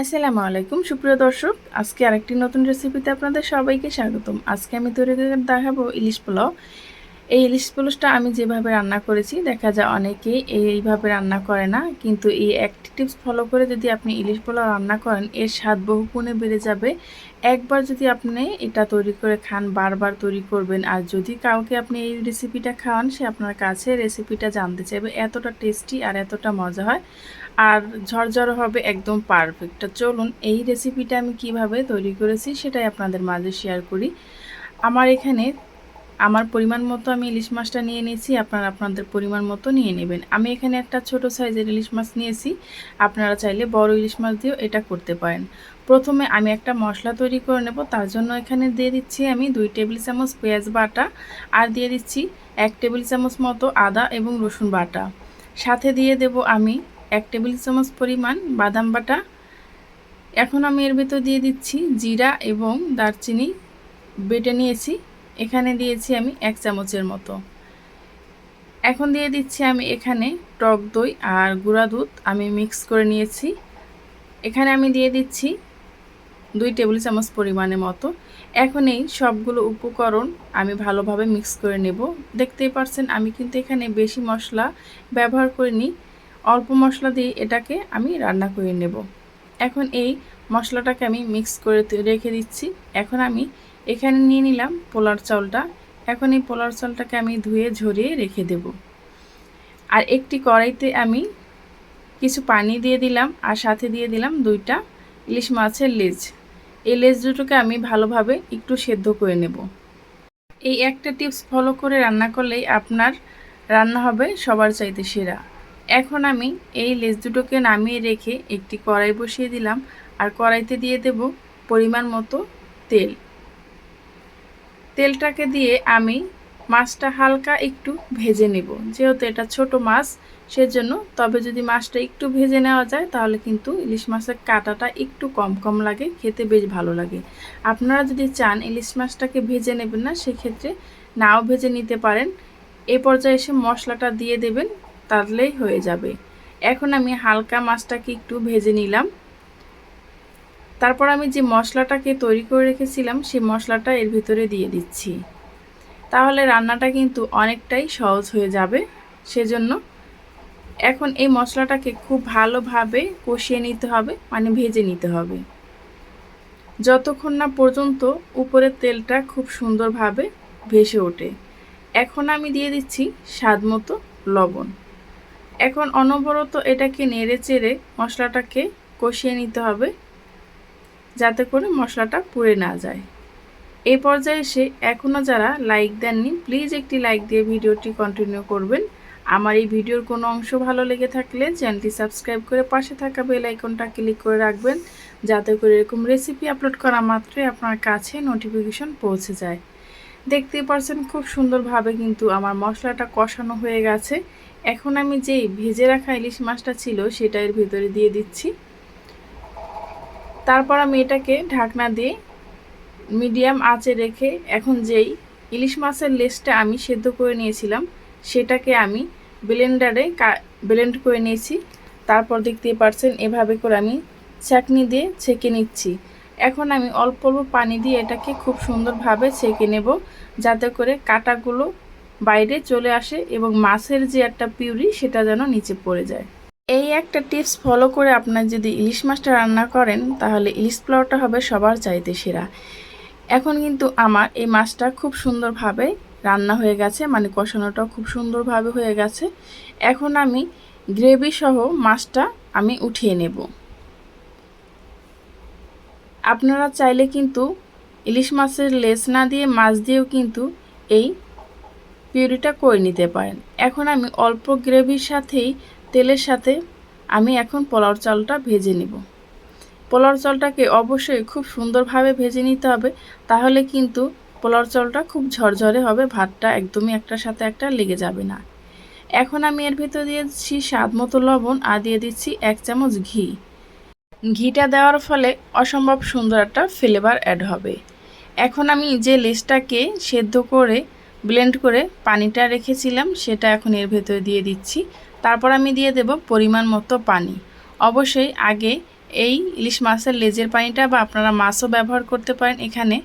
আসসালামু আলাইকুম, সুপ্রিয় দর্শক। আজকে আরেকটি নতুন রেসিপিতে আপনাদের সবাইকে স্বাগতম। আজকে আমি তৈরি করে দেখাবো ইলিশ পোলাও। এই ইলিশ পোলাওটা আমি যেভাবে রান্না করেছি, দেখা যায় অনেকেই এইভাবে রান্না করে না। কিন্তু এই একটি টিপস ফলো করে যদি আপনি ইলিশ পোলাও রান্না করেন, এর স্বাদ বহুগুণে বেড়ে যাবে। একবার যদি আপনি এটা তৈরি করে খান, বারবার তৈরি করবেন, আর যদি কাউকে আপনি এই রেসিপিটা খাওয়ান, সে আপনার কাছে রেসিপিটা জানতে চাইবে, এতটা টেস্টি আর এতটা মজা হয়। আর ঝরঝর হবে একদম পারফেক্ট চলুন, এই রেসিপিটা আমি কীভাবে তৈরি করেছি সেটাই আপনাদের মাঝে শেয়ার করি। আমার এখানে আমার পরিমাণ মতো আমি ইলিশ মাছটা নিয়ে নিয়েছি, আপনারা আপনাদের পরিমাণ মতো নিয়ে নেবেন। আমি এখানে একটা ছোট সাইজের ইলিশ মাছ নিয়েছি, আপনারা চাইলে বড় ইলিশ মাছ দিয়েও এটা করতে পারেন। প্রথমে আমি একটা মশলা তৈরি করে নেব, তার জন্য এখানে দিয়ে দিচ্ছি আমি দুই টেবিল চামচ পেঁয়াজ বাটা আর দিয়ে দিচ্ছি এক টেবিল চামচ মতো আদা এবং রসুন বাটা। সাথে দিয়ে দেব আমি এক টেবিল চামচ পরিমাণ বাদাম বাটা। এখন আমি এর ভেতর দিয়ে দিচ্ছি জিরা এবং দারচিনি। বেটে নিয়েছি। এখানে দিয়েছি আমি এক চামচের মতো। এখন দিয়ে দিচ্ছি আমি এখানে টক দই আর গুঁড়া দুধ আমি মিক্স করে নিয়েছি। এখানে আমি দিয়ে দিচ্ছি দুই টেবিল চামচ পরিমাণের মতো। এখন এই সবগুলো উপকরণ আমি ভালোভাবে মিক্স করে নেব। দেখতেই পারছেন আমি কিন্তু এখানে বেশি মশলা ব্যবহার করিনি। অল্প মশলা দিয়ে এটাকে আমি রান্না করে নেব। এখন এই মশলাটাকে আমি মিক্স করে রেখে দিচ্ছি। এখন আমি এখানে নিয়ে নিলাম পোলার চাউলটা এখন এই পোলার চাউলটাকে আমি ধুয়ে ঝরিয়ে রেখে দেব। আর একটি কড়াইতে আমি কিছু পানি দিয়ে দিলাম আর সাথে দিয়ে দিলাম দুইটা ইলিশ মাছের লেজ। এই লেজ দুটোকে আমি ভালোভাবে একটু সেদ্ধ করে নেব। এই একটা টিপস ফলো করে রান্না করলেই আপনার রান্না হবে সবার চাইতে সেরা। এখন আমি এই লেজ দুটোকে নামিয়ে রেখে একটি কড়াই বসিয়ে দিলাম আর কড়াইতে দিয়ে দেব পরিমাণ মতো তেল। তেলটাকে দিয়ে আমি মাছটা হালকা একটু ভেজে নেব। যেহেতু এটা ছোট মাছ, সেজন্য তবে যদি মাছটা একটু ভেজে নেওয়া যায়, তাহলে কিন্তু ইলিশ মাছের কাটাটা একটু কম কম লাগে, খেতে বেশ ভালো লাগে। আপনারা যদি চান ইলিশ মাছটাকে ভেজে নেবেন না, সেক্ষেত্রে নাও ভেজে নিতে পারেন। এ পর্যায়ে এসে মশলাটা দিয়ে দেবেন। তাহলেই হয়ে যাবে। এখন আমি হালকা মাছটাকে একটু ভেজে নিলাম। তারপর আমি যে মশলাটাকে তৈরি করে রেখেছিলাম সেই মশলাটা এর ভিতরে দিয়ে দিচ্ছি। তাহলে রান্নাটা কিন্তু অনেকটাই সহজ হয়ে যাবে। সেজন্য এখন এই মশলাটাকে খুব ভালোভাবে কষিয়ে নিতে হবে মানে ভেজে নিতে হবে। যতক্ষণ না পর্যন্ত উপরের তেলটা খুব সুন্দরভাবে ভেসে ওঠে। এখন আমি দিয়ে দিচ্ছি স্বাদ মতো লবণ। এখন অনবরত এটাকে নেড়ে চেড়ে মশলাটাকে কষিয়ে নিতে হবে, যাতে করে মশলাটা পুড়ে না যায়। এই পর্যায়ে এসে এখনও যারা লাইক দেননি প্লিজ একটি লাইক দিয়ে ভিডিওটি কন্টিনিউ করবেন। আমার এই ভিডিওর কোনো অংশ ভালো লেগে থাকলে চ্যানেলটি সাবস্ক্রাইব করে পাশে থাকা বেল আইকনটা ক্লিক করে রাখবেন, যাতে করে এরকম রেসিপি আপলোড করা মাত্রই আপনার কাছে নোটিফিকেশন পৌঁছে যায়। দেখতেই পারছেন খুব সুন্দরভাবে কিন্তু আমার মশলাটা কষানো হয়ে গেছে। এখন আমি যেই ভেজে রাখা ইলিশ মাছটা ছিল সেটা এর ভিতরে দিয়ে দিচ্ছি। তারপর আমি এটাকে ঢাকনা দিয়ে মিডিয়াম আঁচে রেখে এখন যেই ইলিশ মাছের লেসটা আমি সেদ্ধ করে নিয়েছিলাম, সেটাকে আমি ব্লেন্ডারে ব্লেন্ড করে নিয়েছি। তারপর দেখতে পারছেন এভাবে করে আমি চাকনি দিয়ে ছেঁকে নিচ্ছি। এখন আমি অল্প অল্প পানি দিয়ে এটাকে খুব সুন্দরভাবে ছেঁকে নেব, যাতে করে কাটাগুলো বাইরে চলে আসে এবং মাছের যে একটা পিউরি, সেটা যেন নিচে পড়ে যায়। এই একটা টিপস ফলো করে আপনার যদি ইলিশ মাছটা রান্না করেন, তাহলে ইলিশ পোলাওটা হবে সবার চাইতে সেরা। এখন কিন্তু আমার এই মাছটা খুব সুন্দরভাবে রান্না হয়ে গেছে মানে কষানোটাও খুব সুন্দরভাবে হয়ে গেছে। এখন আমি গ্রেভি সহ মাছটা আমি উঠিয়ে নেব। আপনারা চাইলে কিন্তু ইলিশ মাছের লেস না দিয়ে মাছ দিয়েও কিন্তু এই পিউরিটা করে নিতে পারেন। এখন আমি অল্প গ্রেভির সাথেই তেলের সাথে আমি এখন পোলাও চালটা ভেজে নিব। পোলাও চালটাকে অবশ্যই খুব সুন্দরভাবে ভেজে নিতে হবে, তাহলে কিন্তু পোলাও চালটা খুব ঝরঝরে হবে, ভাতটা একদমই একটার সাথে একটা লেগে যাবে না। এখন আমি এর ভিতর দিয়েছি স্বাদ মতো লবণ আর দিয়ে দিচ্ছি এক চামচ ঘি। ঘিটা দেওয়ার ফলে অসম্ভব সুন্দর একটা ফ্লেভার অ্যাড হবে। এখন আমি যে লেসটাকে সেদ্ধ করে ব্লেন্ড করে পানিটা রেখেছিলাম, সেটা এখন এর ভেতরে দিয়ে দিচ্ছি। তারপর আমি দিয়ে দেব পরিমাণ মতো পানি। অবশ্যই আগে এই ইলিশ মাছের লেজের পানিটা বা আপনারা মাছও ব্যবহার করতে পারেন এখানে।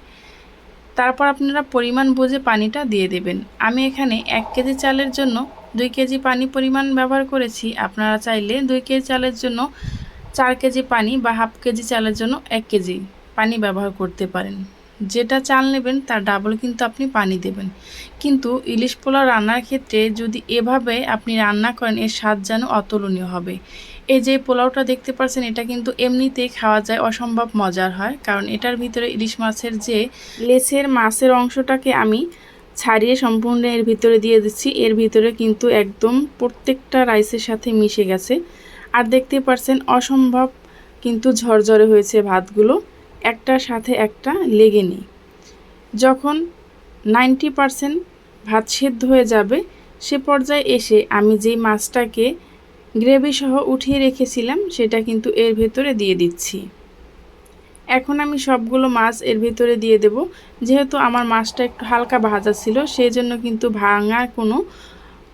তারপর আপনারা পরিমাণ বুঝে পানিটা দিয়ে দেবেন। আমি এখানে এক কেজি চালের জন্য দুই কেজি পানি পরিমাণ ব্যবহার করেছি। আপনারা চাইলে দুই কেজি চালের জন্য চার কেজি পানি বা হাফ কেজি চালের জন্য এক কেজি পানি ব্যবহার করতে পারেন। যেটা চাল নেবেন, তার ডাবল কিন্তু আপনি পানি দেবেন। কিন্তু ইলিশ পোলাও রান্নার ক্ষেত্রে যদি এভাবে আপনি রান্না করেন, এর স্বাদ যেন অতুলনীয় হবে। এই যে পোলাওটা দেখতে পাচ্ছেন, এটা কিন্তু এমনিতেই খাওয়া যায়, অসম্ভব মজার হয়। কারণ এটার ভিতরে ইলিশ মাছের যে লেসের মাছের অংশটাকে আমি ছাড়িয়ে সম্পূর্ণ এর ভিতরে দিয়ে দিচ্ছি। এর ভিতরে কিন্তু একদম প্রত্যেকটা রাইসের সাথে মিশে গেছে। আর দেখতে পাচ্ছেন, অসম্ভব কিন্তু ঝরঝরে হয়েছে ভাতগুলো। একটার সাথে একটা লেগে নিই। যখন নাইনটি পারসেন্ট ভাত সেদ্ধ হয়ে যাবে, সে পর্যায়ে এসে আমি যেই মাছটাকে গ্রেভি সহ উঠিয়ে রেখেছিলাম, সেটা কিন্তু এর ভেতরে দিয়ে দিচ্ছি। এখন আমি সবগুলো মাছ এর ভেতরে দিয়ে দেব। যেহেতু আমার মাছটা একটু হালকা ভাজা ছিল সেই জন্য কিন্তু ভাঙার কোনো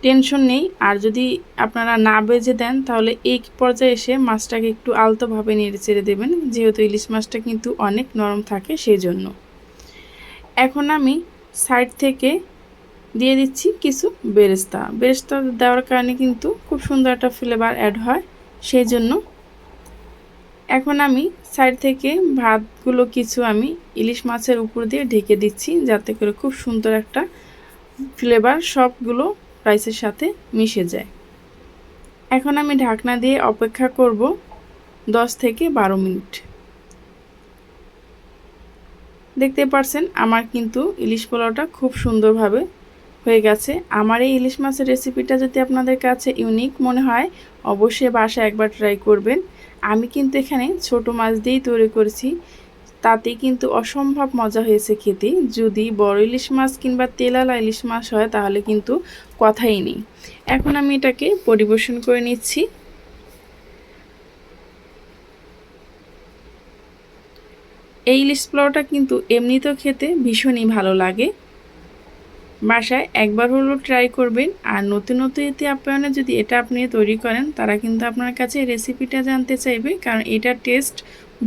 টেনশন নেই। আর যদি আপনারা না বেজে দেন, তাহলে এই পর্যায়ে এসে মাছটাকে একটু আলতোভাবে নেড়ে চেড়ে দেবেন। যেহেতু ইলিশ মাছটা কিন্তু অনেক নরম থাকে সেই জন্য এখন আমি সাইড থেকে দিয়ে দিচ্ছি কিছু বেরেস্তা। বেরেস্তা দেওয়ার কারণে কিন্তু খুব সুন্দর একটা ফ্লেভার অ্যাড হয় সেই জন্য এখন আমি সাইড থেকে ভাতগুলো কিছু আমি ইলিশ মাছের উপর দিয়ে ঢেকে দিচ্ছি, যাতে করে খুব সুন্দর একটা ফ্লেভার সবগুলো রাইসের সাথে মিশে যায়। এখন আমি ঢাকনা দিয়ে অপেক্ষা করব দশ থেকে বারো মিনিট। দেখতে পারছেন, আমার কিন্তু ইলিশ পোলাওটা খুব সুন্দরভাবে হয়ে গেছে। আমার এই ইলিশ মাছের রেসিপিটা যদি আপনাদের কাছে ইউনিক মনে হয়, অবশ্যই বাসায় একবার ট্রাই করবেন। আমি কিন্তু এখানে ছোট মাছ দিয়েই তৈরি করেছি। তাতে কিন্তু অসম্ভব মজা হয়েছে খেতে। যদি বড় ইলিশ মাছ কিংবা তেলালা ইলিশ মাছ হয়, তাহলে কিন্তু কথাই নেই। এখন আমি এটাকে পরিবেশন করে নিচ্ছি। এই ইলিশ পোলাওটা কিন্তু এমনিতেও খেতে ভীষণই ভালো লাগে। বাসায় একবার হলো ট্রাই করবেন। আর নতুন নতুন এতে আপ্যায়নে যদি এটা আপনি তৈরি করেন, তারা কিন্তু আপনার কাছে রেসিপিটা জানতে চাইবে, কারণ এটার টেস্ট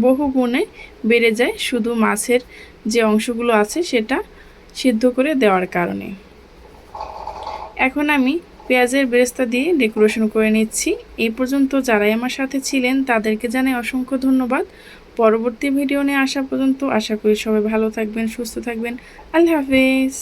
বহু গুণে বেড়ে যায় শুধু মাছের যে অংশগুলো আছে সেটা সিদ্ধ করে দেওয়ার কারণে। এখন আমি পেঁয়াজের বেরেস্তা দিয়ে ডেকোরেশন করে নিচ্ছি। এই পর্যন্ত যারাই আমার সাথে ছিলেন তাদেরকে জানাই অসংখ্য ধন্যবাদ। পরবর্তী ভিডিও নিয়ে আসা পর্যন্ত আশা করি সবাই ভালো থাকবেন, সুস্থ থাকবেন। আল্লাহ হাফেজ।